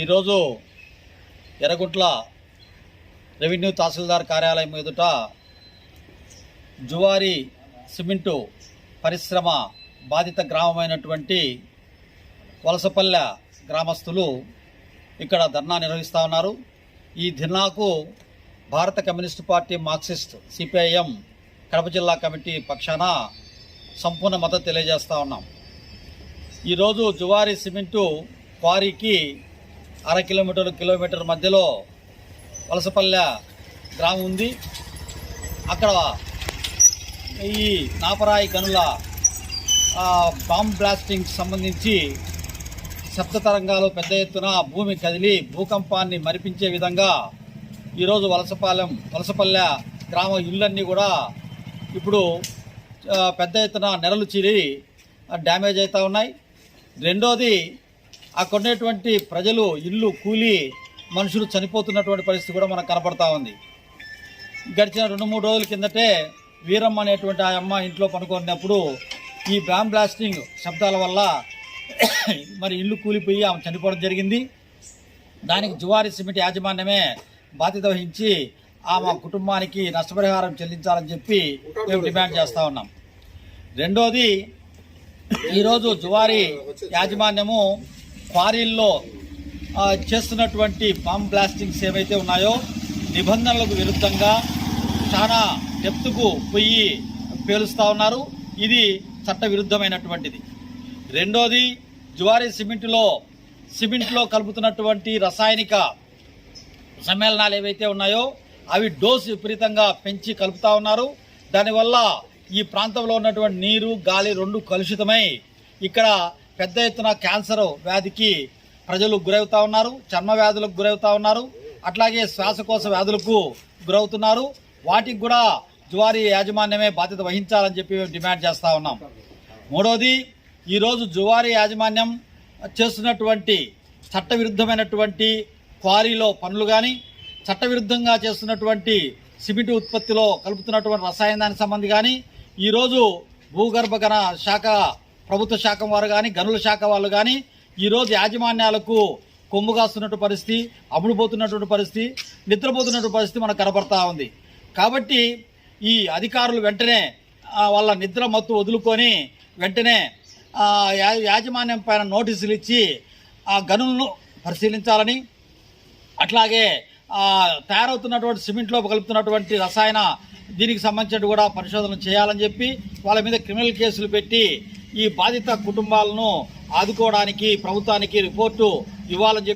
ఈరోజు ఎర్రగుట్ల రెవెన్యూ తహసీల్దార్ కార్యాలయం ఎదుట జువారి సిమెంటు పరిశ్రమ బాధిత గ్రామమైనటువంటి వలసపల్లె గ్రామస్తులు ఇక్కడ ధర్నా నిర్వహిస్తూ ఉన్నారు. ఈ ధర్నాకు భారత communist party Marxist CPIM Kadapa జిల్లా కమిటీ పక్షాన సంపూర్ణ మద్దతు తెలియజేస్తూ ఉన్నాం. ఈరోజు జువారి సిమెంటు క్వారీకి అర కిలోమీటర్ కిలోమీటర్ మధ్యలో వలసపల్లె గ్రామం ఉంది. అక్కడ ఈ నాపరాయి గనుల బాంబ్ బ్లాస్టింగ్ సంబంధించి శబ్ద తరంగాలు పెద్ద ఎత్తున భూమి కదిలి భూకంపాన్ని మరిపించే విధంగా ఈరోజు వలసపాలెం వలసపల్లె గ్రామ ఇళ్ళన్నీ కూడా ఇప్పుడు పెద్ద ఎత్తున నెరలు చీరి డ్యామేజ్ అవుతూ ఉన్నాయి. రెండోది అక్కడ ఉన్నటువంటి ప్రజలు ఇల్లు కూలి మనుషులు చనిపోతున్నటువంటి పరిస్థితి కూడా మనకు కనపడతా ఉంది. గడిచిన రెండు మూడు రోజుల కిందటే వీరమ్మ అనేటువంటి ఆ అమ్మ ఇంట్లో పనుకున్నప్పుడు ఈ బాంబ్ బ్లాస్టింగ్ శబ్దాల వల్ల మరి ఇల్లు కూలిపోయి ఆమె చనిపోవడం జరిగింది. దానికి జువారి సిమెంట్ యాజమాన్యమే బాధ్యత వహించి ఆమె కుటుంబానికి నష్టపరిహారం చెల్లించాలని చెప్పి మేము డిమాండ్ చేస్తూ ఉన్నాం. రెండోది ఈరోజు జువారి యాజమాన్యము క్వారీల్లో చేస్తున్నటువంటి బాంబ్ బ్లాస్టింగ్స్ ఏవైతే ఉన్నాయో నిబంధనలకు విరుద్ధంగా చాలా డెప్త్కు పోయి పేలుస్తూ ఉన్నారు. ఇది చట్టవిరుద్ధమైనటువంటిది. రెండోది జువారీ సిమెంట్లో సిమెంట్లో కలుపుతున్నటువంటి రసాయనిక సమ్మేళనాలు ఏవైతే ఉన్నాయో అవి డోసు విపరీతంగా పెంచి కలుపుతూ ఉన్నారు. దానివల్ల ఈ ప్రాంతంలో ఉన్నటువంటి నీరు గాలి రెండు కలుషితమై ఇక్కడ పెద్ద ఎత్తున క్యాన్సర్ వ్యాధికి ప్రజలు గురవుతూ ఉన్నారు చర్మ వ్యాధులకు గురవుతూ ఉన్నారు అట్లాగే శ్వాసకోశ వ్యాధులకు గురవుతున్నారు. వాటికి కూడా జువారీ యాజమాన్యమే బాధ్యత వహించాలని చెప్పి మేము డిమాండ్ చేస్తూ ఉన్నాం. మూడోది ఈరోజు జువారీ యాజమాన్యం చేస్తున్నటువంటి చట్టవిరుద్ధమైనటువంటి క్వారీలో పనులు కానీ చట్టవిరుద్ధంగా చేస్తున్నటువంటి సిమెంట్ ఉత్పత్తిలో కలుపుతున్నటువంటి రసాయనానికి సంబంధి కానీ ఈరోజు భూగర్భ శాఖ ప్రభుత్వ శాఖ వారు కానీ గనుల శాఖ వాళ్ళు కానీ ఈరోజు యాజమాన్యాలకు కొమ్ము కాస్తున్నటువంటి పరిస్థితి అమ్ముడుపోతున్నటువంటి పరిస్థితి నిద్రపోతున్నటువంటి పరిస్థితి మనకు కనపడతా ఉంది. కాబట్టి ఈ అధికారులు వెంటనే వాళ్ళ నిద్ర మత్తు వదులుకొని వెంటనే యా- యాజమాన్యం పైన నోటీసులు ఇచ్చి ఆ గనులను పరిశీలించాలని అట్లాగే తయారవుతున్నటువంటి సిమెంట్లో కలుపుతున్నటువంటి రసాయన దీనికి సంబంధించినట్టు కూడా పరిశోధన చేయాలని చెప్పి వాళ్ళ మీద క్రిమినల్ కేసులు పెట్టి ఈ బాధిత కుటుంబాలను ఆదుకోవడానికి ప్రభుత్వానికి రిపోర్టు ఇవ్వాలని